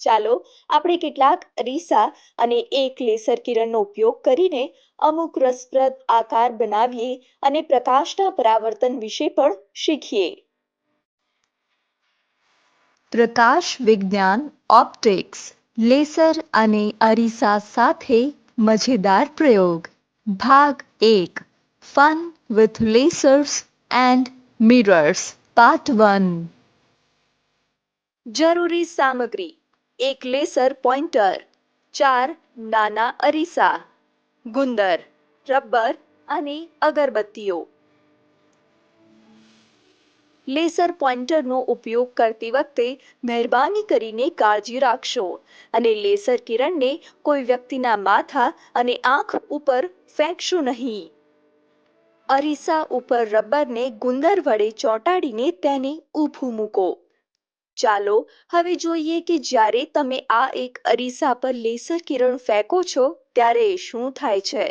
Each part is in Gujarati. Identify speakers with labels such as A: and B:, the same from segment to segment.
A: ચાલો આપણે કેટલાક અરીસા અને એક લેસર કિરણનો ઉપયોગ કરીને અમુક રસપ્રદ આકાર બનાવીએ અને પ્રકાશના પરાવર્તન વિશે પણ શીખીએ.
B: પ્રકાશ વિજ્ઞાન ઓપ્ટિક્સ લેસર અને અરીસા સાથે મજેદાર પ્રયોગ. ભાગ એક fun with lasers and mirrors part one.
A: જરૂરી સામગ્રી. એક લેસર પોઇન્ટર ચાર નાના અરીસા, ગુંદર, રબર અને અગરબત્તીઓ. લેસર પોઇન્ટરનો ઉપયોગ કરતી વખતે મહેરબાની કરીને કાળજી રાખશો અને લેસર કિરણને કોઈ વ્યક્તિના માથા અને આંખ ઉપર ફેંકશો નહીં. અરીસા ઉપર રબરને ગુંદર વડે ચોંટાડીને તેને ઊભું મૂકો. ચાલો હવે જોઈએ કે જ્યારે તમે આ એક અરીસા પર લેસર કિરણ ફેંકો છો, ત્યારે શું થાય છે?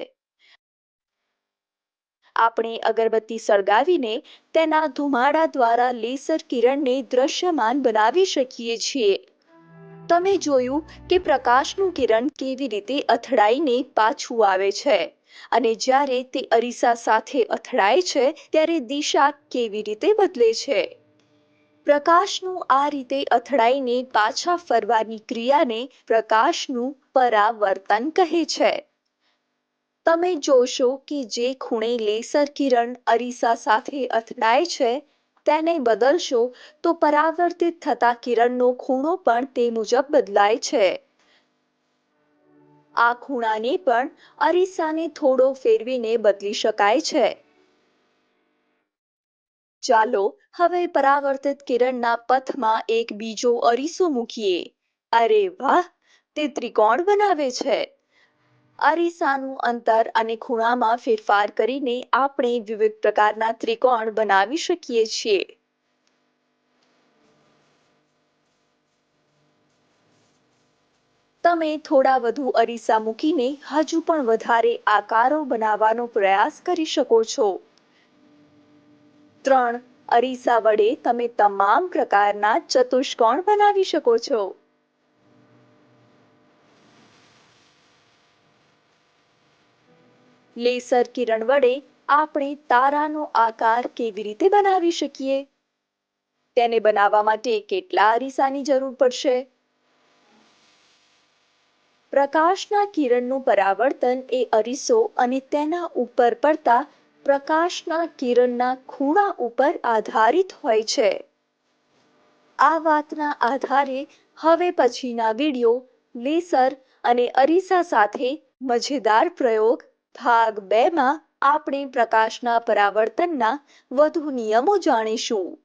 A: આપણે અગરબત્તી સળગાવીને તેના ધુમાડા દ્વારા લેસર કિરણને દ્રશ્યમાન બનાવી શકીએ છીએ. તમે જોયું કે પ્રકાશનું કિરણ કેવી રીતે અથડાઈને પાછું આવે છે અને જ્યારે તે અરીસા સાથે અથડાય છે, ત્યારે દિશા કેવી રીતે બદલે છે? પ્રકાશનું આ રીતે અથડાઈને પાછા ફરવાની ક્રિયાને પ્રકાશનું પરાવર્તન કહે છે. તમે જોશો કે જે ખૂણે લેસર કિરણ અરીસા સાથે અથડાય છે, તેને બદલશો તો પરાવર્તિત થતા કિરણનો ખૂણો પણ તે મુજબ બદલાય છે. આ ખૂણાને પણ અરીસાને થોડો ફેરવીને બદલી શકાય છે. ચાલો હવે પરાવર્તિત કિરણના પથમાં એક બીજો અરીસો મૂકીએ. અરે વાહ! તે ત્રિકોણ બનાવે છે. અરીસાનું અંતર અને ખૂણામાં ફેરફાર કરીને આપણે વિવિધ પ્રકારના ત્રિકોણ બનાવી શકીએ છીએ. તમે થોડા વધુ અરીસા મૂકીને હજુ પણ વધારે આકારો બનાવવાનો પ્રયાસ કરી શકો છો. ત્રણ. અરીસા વડે તમે તમામ પ્રકારના ચતુષ્કોણ બનાવી શકો છો. લેસર કિરણ વડે આપણે તારાનો આકાર કેવી રીતે બનાવી શકીએ? તેને બનાવવા માટે કેટલા અરીસાની જરૂર પડશે? પ્રકાશના કિરણનું પરાવર્તન એ અરીસો અને તેના ઉપર પડતા પ્રકાશના કિરણના ખૂણા ઉપર આધારિત હોય છે. આ વાતના આધારે હવે પછીના વિડિયો, લેસર અને અરીસા સાથે મજેદાર પ્રયોગ ભાગ બેમાં આપણે પ્રકાશના પરાવર્તનના વધુ નિયમો જાણીશું.